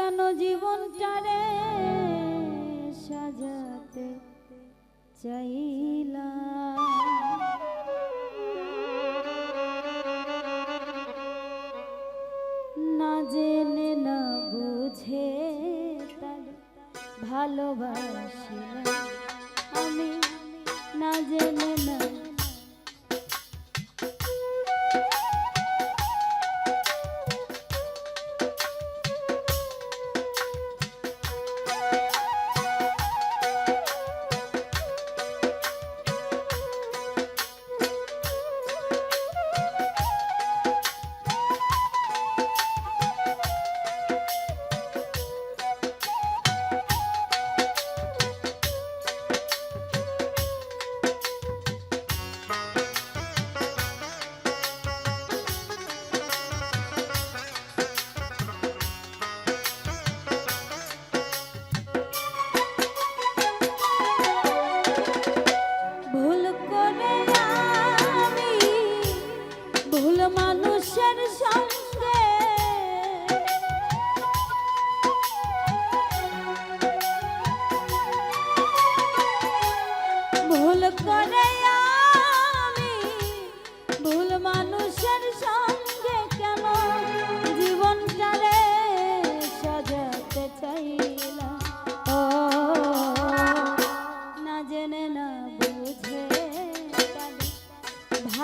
কেন জীবনটারে সাজাতে না জেনে না বুঝে তার ভালোবাসিলাম। আমি না জেনে না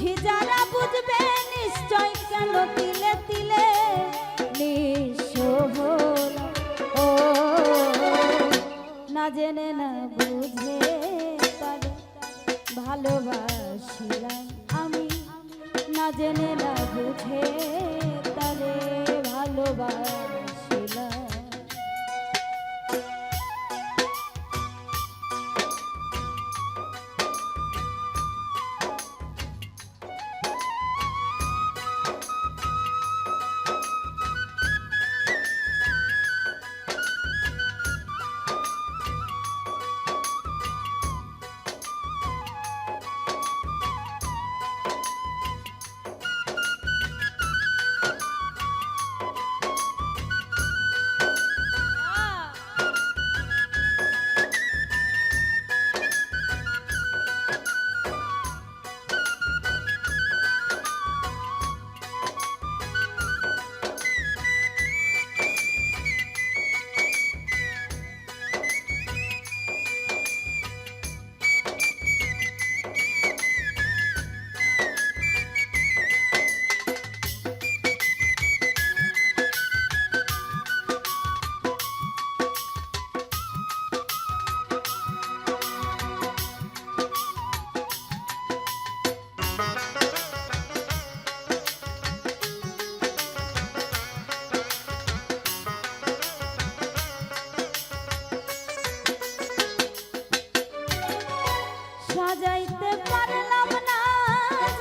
দুঃখী যারা বুঝবে নিশ্চয় কেন তিলে তিলে হল। ও, না জেনে না বুঝে ভালোবাসিলাম আমি। না জেনে না বুঝে তারে ভালোবাসিলাম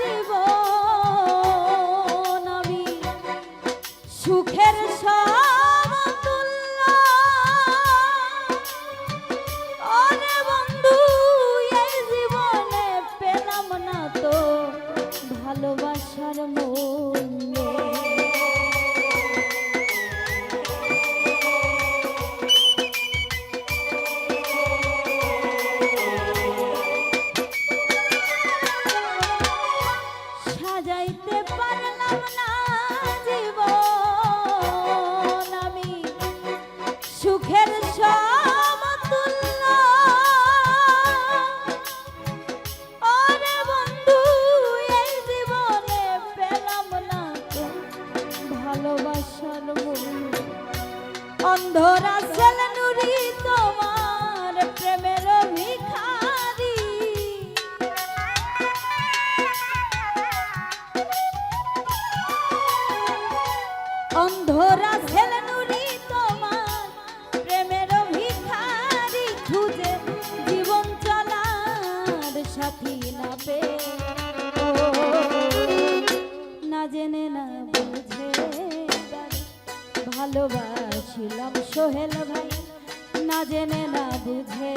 জীবন আমি সুখের সমতুল্য তোমার। প্রেমের খুঁজে না জেনে না বুঝে ভালোবাসিলাম সোহেল ভাই না জেনে না বুঝে